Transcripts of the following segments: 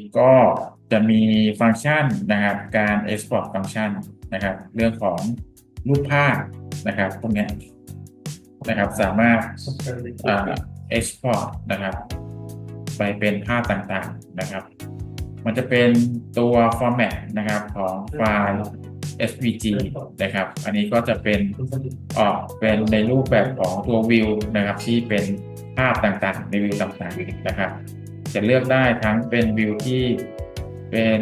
้ก็จะมีฟังก์ชันนะครับการ export ฟังก์ชันนะครับเรื่องของรูปภาพนะครับพวกนี้นะครับสามารถอ่า export นะครับ ไปเป็นภาพต่างๆนะครับ มันจะเป็นตัว format นะครับของไฟล์ SVG นะครับ อันนี้ก็จะเป็นออกเป็นในรูปแบบของตัววิวนะครับ ที่เป็นภาพต่างๆ ในวิวต่างๆนะครับ จะเลือกได้ทั้งเป็นวิวที่เป็น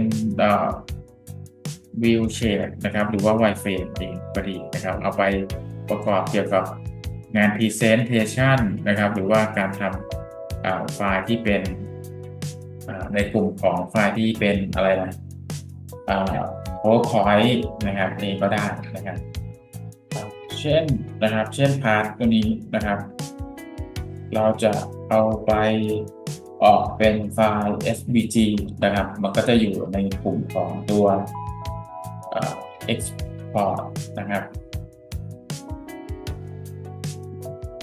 วิวเชดนะครับ หรือว่าไวเฟรมเองก็ดีนะครับ เอาไปประกอบเกี่ยวกับงาน Presentation นะครับ หรือว่าการทำไฟล์ที่เป็นในกลุ่มของไฟล์ที่เป็นอะไรนะอ่า PowerPoint นะครับเองก็ได้นะครับ เช่นนะครับ เช่นพาร์ทตัวนี้นะครับ เราจะเอาไป ออกเป็นไฟล์ SVG นะครับ มันก็จะอยู่ในกลุ่มของตัว export นะครับ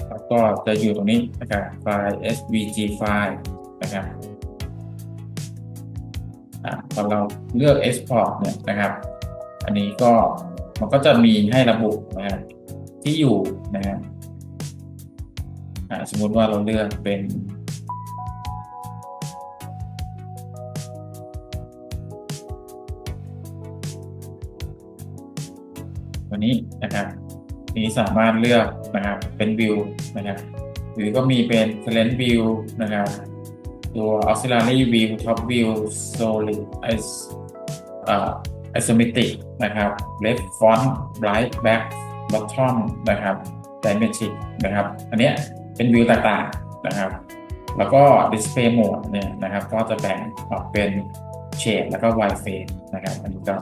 แล้วก็จะอยู่ตรงนี้นะครับไฟล์ SVG ไฟล์นะครับอะพอเราเลือก export เนี่ยนะครับ อันนี้ก็มันก็จะมีให้ระบุนะครับที่อยู่นะครับอะสมมุติว่าเราเลือกเป็น ตัวนี้นะครับนี้สามารถเลือกนะครับเป็นวิวนะครับหรือก็มีเป็น Talent View นะครับตัว Auxiliary View Top View Solid Is อ่า Isometric นะครับ Left Front Right Back Bottom นะครับ Dimension นะครับ อันเนี้ยเป็นวิวต่างๆนะครับ แล้วก็ Display Mode เนี่ยนะครับ ก็จะแบ่งออกเป็น Shade แล้วก็ White Frame นะครับ อันนี้ก็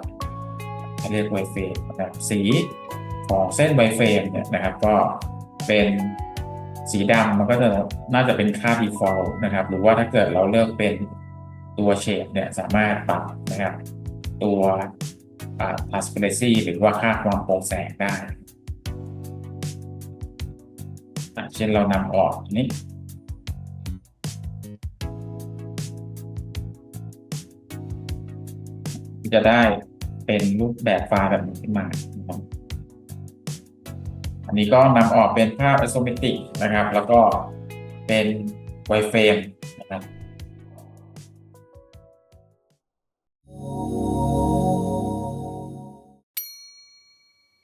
เรียกไวเฟรมนะครับสีของเส้นไวเฟรมเนี่ยนะครับ ก็เป็นสีดำมันก็จะน่าจะเป็นค่า default นะครับ หรือว่าถ้าเกิดเราเลือกเป็นตัวเฉดเนี่ยสามารถปรับนะครับ ตัวอ่า transparency หรือว่าค่าความโปร่งแสงได้เช่นเรานำออกนี้จะได้ เป็นรูปแบบไฟล์แบบนี้ขึ้นมานะครับอันนี้ก็นำออกเป็นภาพ isometric นะครับ แล้วก็เป็นไวเฟรมนะครับ